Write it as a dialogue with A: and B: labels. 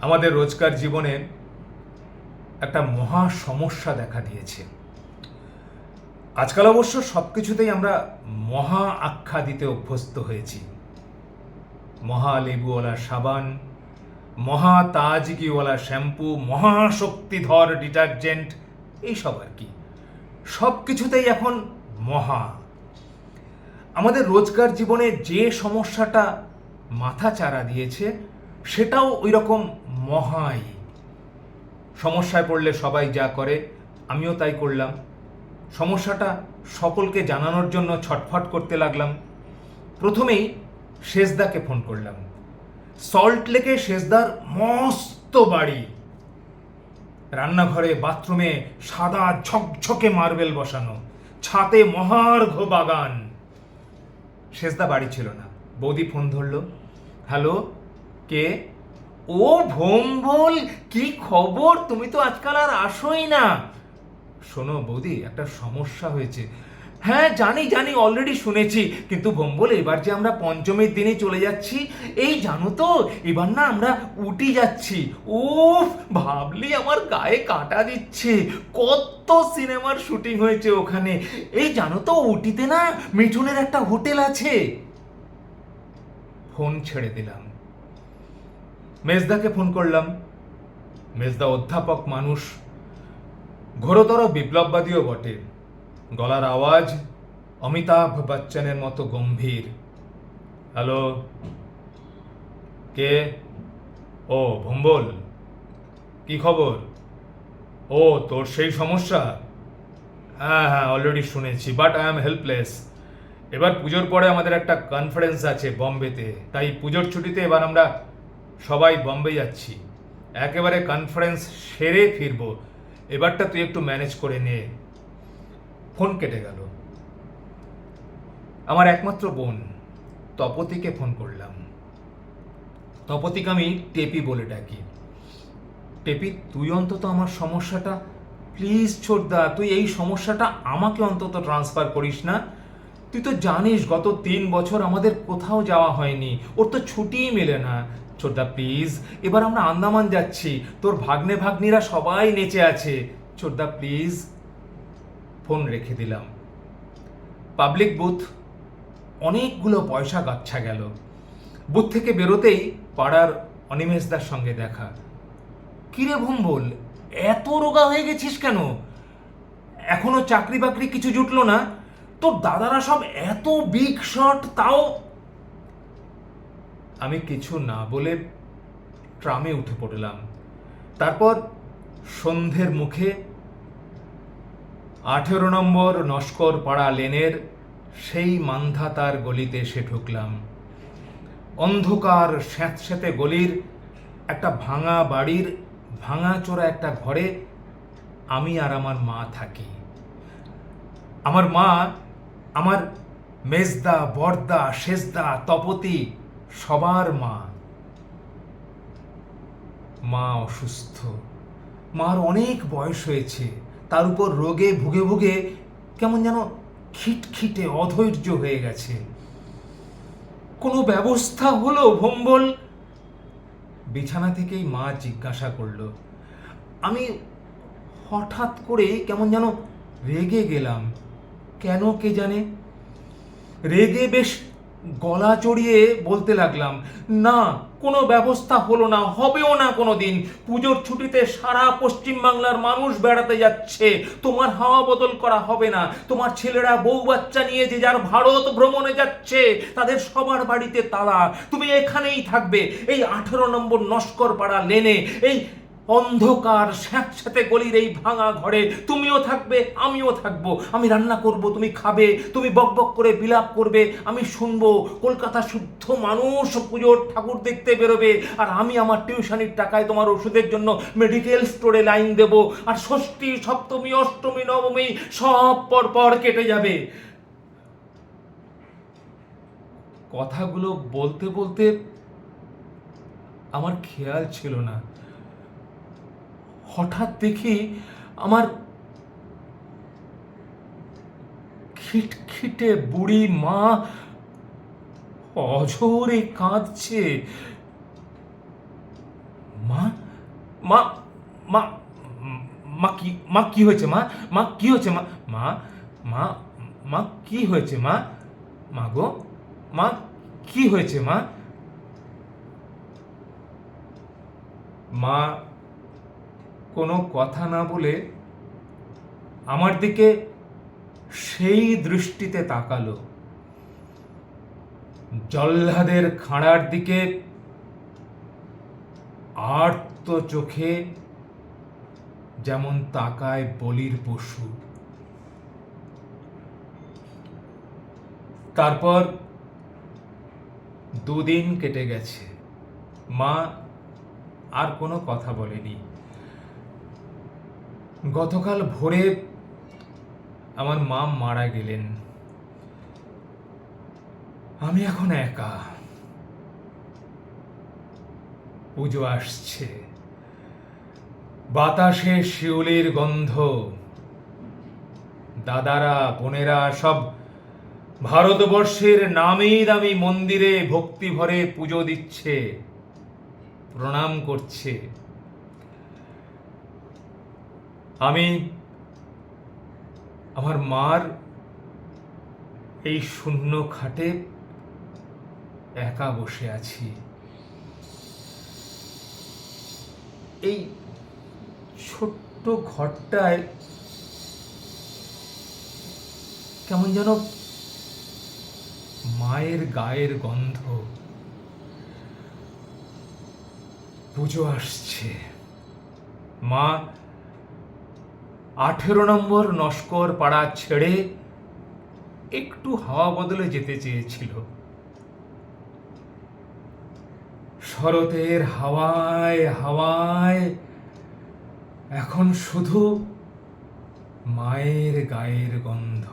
A: আমাদের রোজকার জীবনে একটা মহা সমস্যা দেখা দিয়েছে। আজকাল অবশ্য সব কিছুতেই আমরা মহা আখ্যা দিতে অভ্যস্ত হয়েছি। মহা লেবুওয়ালা সাবান, মহা তাজগিওয়ালা শ্যাম্পু মহাশক্তিধর ডিটারজেন্ট, এইসব আর কি। সব কিছুতেই এখন মহা। আমাদের রোজকার জীবনে যে সমস্যাটা মাথা চারা দিয়েছে, সেটাও ওই রকম মহাই। সমস্যায় পড়লে সবাই যা করে, আমিও তাই করলাম। সমস্যাটা সকলকে জানানোর জন্য ছটফট করতে লাগলাম। প্রথমেই শেষদাকে ফোন করলাম। সল্ট লেকে শেষদার মস্ত বাড়ি। রান্নাঘরে, বাথরুমে সাদা ঝকঝকে মার্বেল বসানো ছাতে মহার্ঘ বাগান। শেষদা বাড়ি ছিল না। বৌদি ফোন ধরলো, হ্যালো, কে? ও ভোম্বল কি খবর? তুমি তো আজকাল আর আসোই না। শোনো বৌদি, একটা সমস্যা হয়েছে। হ্যাঁ জানি জানি অলরেডি শুনেছি। কিন্তু ভোম্বল, এবার যে আমরা পঞ্চমীর দিনে চলে যাচ্ছি, এই জানো তো, এবার না আমরা উটি যাচ্ছি। উফ, ভাবলি আমার গায়ে কাটা দিচ্ছে। কত সিনেমার শুটিং হয়েছে ওখানে। এই জানো তো, উটিতে না মিঠুনের একটা হোটেল আছে। ফোন ছেড়ে দিলাম। মেজদাকে ফোন করলাম। মেজদা অধ্যাপক মানুষ। ঘোরতর বিপ্লববাদীও বটে। গলার আওয়াজ অমিতাভ বচ্চনের মতো গম্ভীর। হ্যালো? কে? ও, ভম্বল। কি খবর? ও, তোর সেই সমস্যা? হ্যাঁ হ্যাঁ অলরেডি শুনেছি বাট আই এম হেল্পলেস এবার পুজোর পরে আমাদের একটা কনফারেন্স আছে বম্বেতে, তাই পুজোর ছুটিতে এবার আমরা সবাই বম্বে যাচ্ছি। একেবারে কনফারেন্স সেরে ফিরবো। এবারটা তুই একটু ম্যানেজ করে নে। ফোন কেটে গেল। আমার একমাত্র বোন তপতিকে ফোন করলাম। তপতিকে আমি টেপি বলে ডাকি। টেপি, তুই অন্তত আমার সমস্যাটা প্লিজ ছোটদা, তুই এই সমস্যাটা আমাকে অন্তত ট্রান্সফার করিস না। তুই তো জানিস গত তিন বছর আমাদের কোথাও যাওয়া হয়নি, ওর তো ছুটিই মেলে না। ছোটদা প্লিজ এবার আমরা আন্দামান যাচ্ছি, তোর ভাগ্নে ভাগ্নিরা সবাই নেচে আছে। ছোটদা প্লিজ ফোন রেখে দিলাম। পাবলিক বুথ অনেকগুলো পয়সা গাচ্ছা গেল। বুথ থেকে বেরোতেই পাড়ার অনিমেষদার সঙ্গে দেখা। কিরে ভম্বল, এত রোগা হয়ে গেছিস কেন? এখনও চাকরি বাকরি কিছু জুটলো না? তোর দাদারা সব এত বিগ শট, তাও আমি কিছু না বলে ট্রামে উঠে পড়লাম। তারপর সন্ধ্যের মুখে আঠেরো নম্বর নস্কর পাড়া লেনের সেই মান্ধাতার গলিতে এসে ঢুকলাম। অন্ধকার স্যাঁতস্যাঁতে গলির একটা ভাঙা বাড়ির ভাঙা চোরা একটা ঘরে আমি আর আমার মা থাকি। আমার মা আমার মেজদা, বর্দা শেষদা তপতি সবার মা। মা অসুস্থ। মার অনেক বয়স হয়েছে। তার উপর রোগে ভুগে ভুগে কেমন যেন খিটখিটে অধৈর্য হয়ে গেছে। কোনো ব্যবস্থা হলো ভম্বল? বিছানা থেকেই মা জিজ্ঞাসা করল, আমি হঠাৎ করে কেমন যেন রেগে গেলাম। কেন কে জানে? রেগে বেশ গলা চড়িয়ে বলতে লাগলাম, না, কোনো ব্যবস্থা হলো না, হবেও না কোনো দিন পুজোর ছুটিতে সারা পশ্চিম বাংলার মানুষ বেড়াতে যাচ্ছে। তোমার হাওয়া বদল করা হবে না। তোমার ছেলেরা বউ বাচ্চা নিয়ে যে যার ভারত ভ্রমণে যাচ্ছে, তাদের সবার বাড়িতে তালা। তুমি এখানেই থাকবে। এই আঠেরো নম্বর নস্কর পাড়া লেনে, এই অন্ধকার স্যাঁতস্যাঁতে গলির এই ভাঙা ঘরে তুমিও থাকবে, আমিও থাকব। আমি রান্না করব, তুমি খাবে, তুমি বকবক করে বিলাপ করবে, আমি শুনব, কলকাতা শুদ্ধ মানুষ পুজোর ঠাকুর দেখতে বেরোবে, আর আমি আমার টিউশনির টাকায় তোমার ওষুধের জন্য মেডিকেল স্টোরে লাইন দেব, আর ষষ্ঠী, সপ্তমী, অষ্টমী, নবমী সব পর পর কেটে যাবে। কথাগুলো বলতে বলতে আমার খেয়াল ছিল না। হঠাৎ দেখি আমার খিটখিটে বুড়ি মা অঝোরে কাঁদছে। মা মা মা মা কি মা কি হয়েছে মা? মা কি হয়েছে মা? মা মা মা কি হয়েছে মা? মা গো, মা কি হয়েছে মা? মা কোনো কথা না বলে আমার দিকে সেই দৃষ্টিতে তাকালো। জল্লাদের খাঁড়ার দিকে আর্ত চোখে যেমন তাকায় বলির পশু। তারপর দুদিন কেটে গেছে। মা আর কোনো কথা বলেনি। গতকাল ভোরে আমার মা মারা গেলেন। আমি এখন একা। পুজো আসছে। বাতাসে শিউলির গন্ধ। দাদারা, বোনেরা সব ভারতবর্ষের নামি দামি মন্দিরে ভক্তি ভরে পুজো দিচ্ছে, প্রণাম করছে। আমি আমার মার এই শূন্য খাটে একা বসে আছি। এই ছোট্ট ঘরটায় কেমন যেন মায়ের গায়ের গন্ধ। পুজো আসছে। মা আঠেরো নম্বর নস্কর পাড়া ছেড়ে একটু হাওয়া বদলে যেতে চেয়েছিল। শরতের হাওয়ায় হাওয়ায় এখন শুধু মায়ের গায়ের গন্ধ।